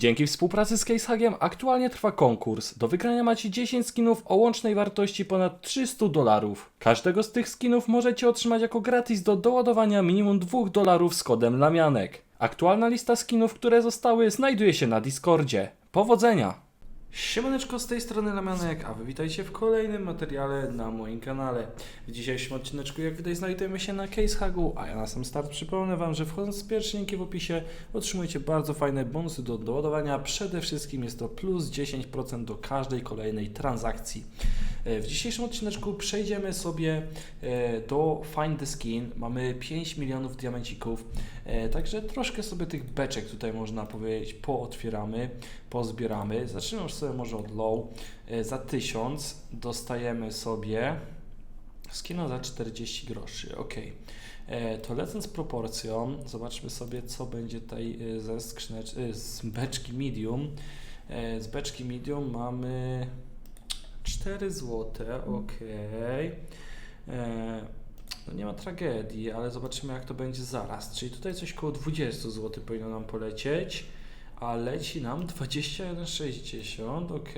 Dzięki współpracy z CaseHugiem aktualnie trwa konkurs. Do wygrania macie 10 skinów o łącznej wartości ponad 300 dolarów. Każdego z tych skinów możecie otrzymać jako gratis do doładowania minimum 2 dolarów z kodem Lamianek. Aktualna lista skinów, które zostały, znajduje się na Discordzie. Powodzenia! Siemaneczko, z tej strony Lamianek, a wy witajcie w kolejnym materiale na moim kanale. W dzisiejszym odcineczku, jak widać, znajdujemy się na CaseHugu, a ja na sam start przypomnę wam, że wchodząc z pierwsze linki w opisie otrzymujecie bardzo fajne bonusy do doładowania. Przede wszystkim jest to plus 10% do każdej kolejnej transakcji. E, W dzisiejszym odcineczku przejdziemy sobie e, do Find the Skin. Mamy 5 milionów diamencików, e, także troszkę sobie tych beczek tutaj można powiedzieć pootwieramy, pozbieramy. Zaczniemy sobie może od low. Za 1000 dostajemy sobie skina za 40 groszy. Ok. To lecąc proporcją, zobaczmy sobie, co będzie tutaj ze skrzynecz... e, z beczki medium. Z beczki medium mamy 4 złote, ok. E, No nie ma tragedii, ale zobaczymy jak to będzie zaraz. Czyli tutaj coś koło 20 zł powinno nam polecieć, a leci nam 21,60, ok.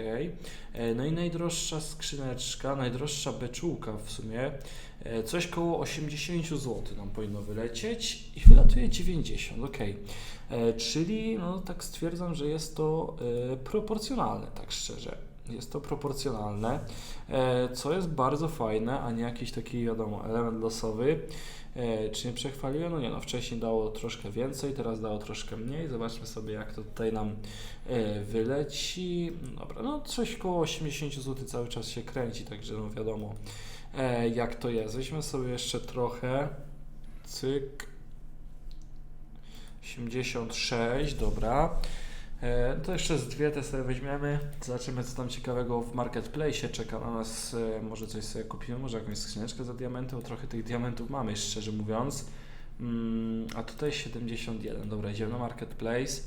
E, No i najdroższa skrzyneczka, najdroższa beczułka w sumie, e, coś koło 80 zł nam powinno wylecieć i wylatuje 90, ok. E, Czyli no tak stwierdzam, że jest to proporcjonalne, tak szczerze. Jest to proporcjonalne, e, co jest bardzo fajne, a nie jakiś taki, wiadomo, element losowy. E, Czy nie przechwaliłem? No nie, no wcześniej dało troszkę więcej, teraz dało troszkę mniej. Zobaczmy sobie, jak to tutaj nam e, wyleci. Dobra, no coś koło 80 zł cały czas się kręci, także no wiadomo, jak to jest. Weźmy sobie jeszcze trochę. Cyk. 86, dobra. E, To jeszcze z dwie te sobie weźmiemy. Zobaczymy, co tam ciekawego w marketplace czeka na nas. E, Może coś sobie kupimy, może jakąś skrzyneczkę za diamenty, bo trochę tych diamentów mamy, szczerze mówiąc. Mm, A tutaj 71. Dobra, idziemy na marketplace.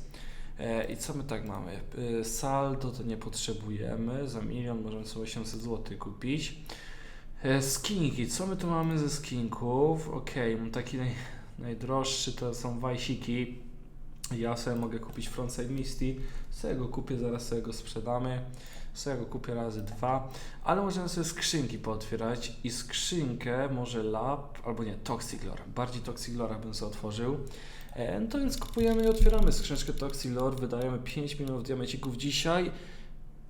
E, I co my tak mamy? Saldo to nie potrzebujemy. Za milion możemy sobie 800 zł kupić. Skinki. Co my tu mamy ze skinków? Mam taki naj, najdroższy to są wajsiki. Ja sobie mogę kupić Frontside Misty, sobie go kupię, zaraz sobie go sprzedamy, sobie go kupię razy dwa, ale możemy sobie skrzynki pootwierać i skrzynkę może Lab, albo nie, Toxiclor, bardziej Toxiclora bym sobie otworzył. E, No to więc kupujemy i otwieramy skrzyneczkę Toxiclor, wydajemy 5 milionów diamecików dzisiaj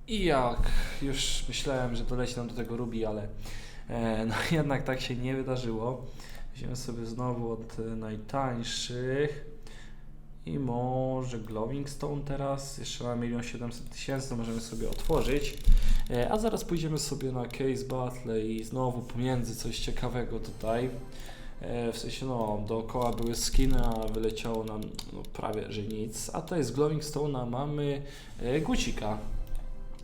i jak już myślałem, że doleci nam do tego Ruby, ale e, no jednak tak się nie wydarzyło. Weźmiemy sobie znowu od e, najtańszych. I może Glowing Stone teraz, jeszcze na 1 700 tysięcy, możemy sobie otworzyć. E, A zaraz pójdziemy sobie na Case Battle i znowu pomiędzy coś ciekawego tutaj. E, W sensie, no, dookoła były skiny, a wyleciało nam no, prawie, że nic. A tutaj z Stone'a mamy e, gucika.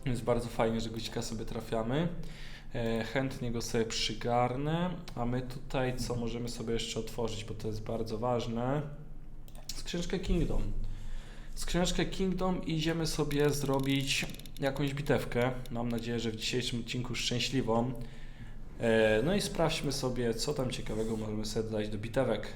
Więc bardzo fajnie, że gucika sobie trafiamy. Chętnie go sobie przygarnę. A my tutaj co możemy sobie jeszcze otworzyć, bo to jest bardzo ważne. Skrzyneczkę Kingdom. Skrzyneczkę Kingdom i idziemy sobie zrobić jakąś bitewkę. Mam nadzieję, że w dzisiejszym odcinku szczęśliwą. E, No i sprawdźmy sobie, co tam ciekawego możemy sobie dodać do bitewek.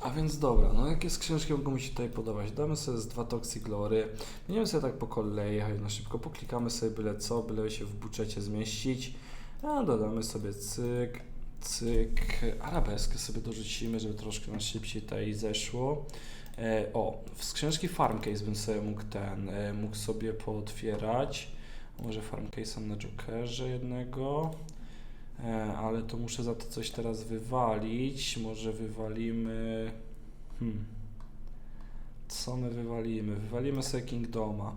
A więc dobra, no jakie skrzyneczki mogą mi się tutaj podobać? Damy sobie z dwa Toxiglory. Będziemy sobie tak po kolei jechać na szybko. Poklikamy sobie byle co, byle się w budżecie zmieścić. A dodamy sobie cyk, cyk. Arabeskę sobie dorzucimy, żeby troszkę na szybciej tutaj zeszło. E, o, w skrzyneczki Farmcase bym sobie mógł ten, e, mógł sobie pootwierać. Może Farmcase'a na Jokerze jednego. E, ale to muszę za to coś teraz wywalić. Może wywalimy. Hmm. Co my wywalimy? Wywalimy sobie Kingdoma.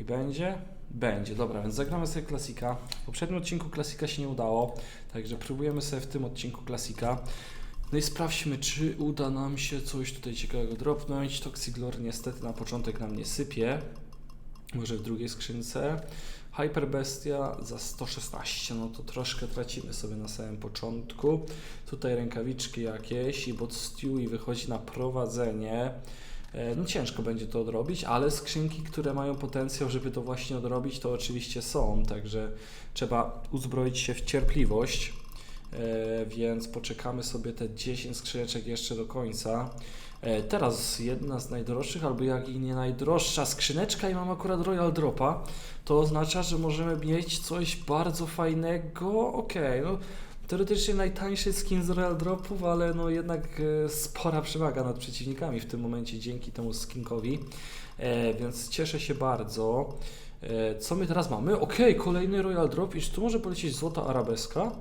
I będzie? Będzie, dobra, więc zagramy sobie klasika. W poprzednim odcinku klasika się nie udało, także próbujemy sobie w tym odcinku klasika. No i sprawdźmy, czy uda nam się coś tutaj ciekawego dropnąć. Toxiglor niestety na początek nam nie sypie. Może w drugiej skrzynce. Hyperbestia za 116, no to troszkę tracimy sobie na samym początku. Tutaj rękawiczki jakieś i bot i wychodzi na prowadzenie. E, No ciężko będzie to odrobić, ale skrzynki, które mają potencjał, żeby to właśnie odrobić, to oczywiście są, także trzeba uzbroić się w cierpliwość. E, więc poczekamy sobie te 10 skrzyneczek jeszcze do końca. E, Teraz jedna z najdroższych, albo jak i nie najdroższa skrzyneczka i mam akurat Royal Dropa. To oznacza, że możemy mieć coś bardzo fajnego. Okej, no teoretycznie najtańszy skin z Royal Dropów, ale no jednak e, spora przewaga nad przeciwnikami w tym momencie dzięki temu skinkowi. Więc cieszę się bardzo. Co my teraz mamy? Okej, kolejny Royal Drop i czy tu może polecieć złota arabeska?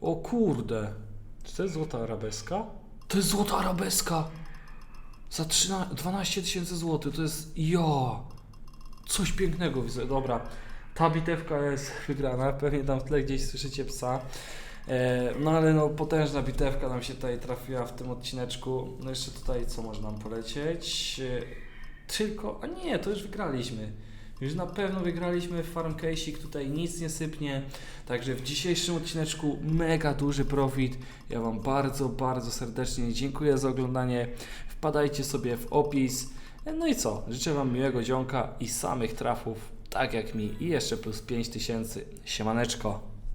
O kurde. Czy to jest złota arabeska? To jest złota arabeska! Za 13, 12 tysięcy złotych, to jest jo! Coś pięknego widzę. Dobra, ta bitewka jest wygrana. Pewnie tam w tle gdzieś słyszycie psa. E, no ale no potężna bitewka nam się tutaj trafiła w tym odcineczku. No jeszcze tutaj co może nam polecieć? E, tylko, a nie, to już wygraliśmy. Już na pewno wygraliśmy w Farm Case'ik, tutaj nic nie sypnie. Także w dzisiejszym odcineczku mega duży profit. Ja Wam bardzo, bardzo serdecznie dziękuję za oglądanie. Wpadajcie sobie w opis. No i co? Życzę Wam miłego dzionka i samych trafów, tak jak mi. I jeszcze plus 5000. Siemaneczko.